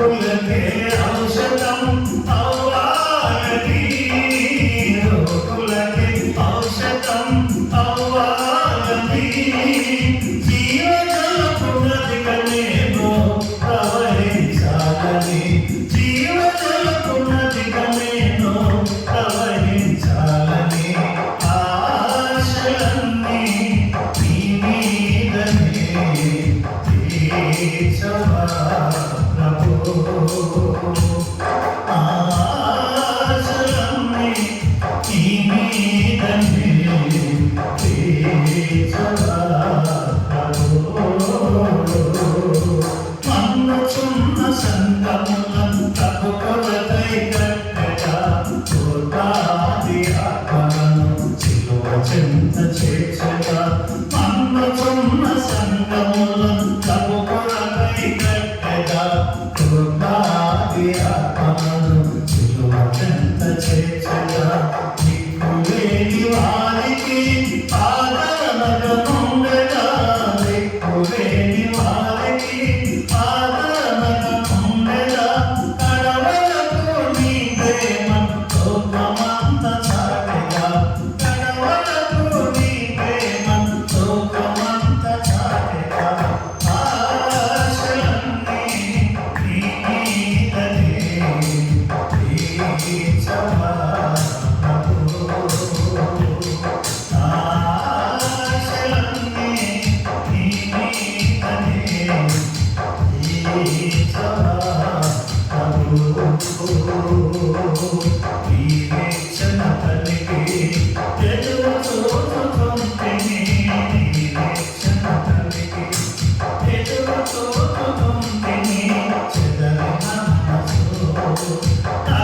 దుఃఖములకే ఔషధం అవ్వాలది దుఃఖములకే ఔషధం అవ్వాలది జీవజలపునదికనేమో ప్రవహించాలని. జీవజలపునదికనేమో ప్రవహించాలని. ఆశలను సంగములంతపు కొలతై కట్టట చూడాలి Senhor.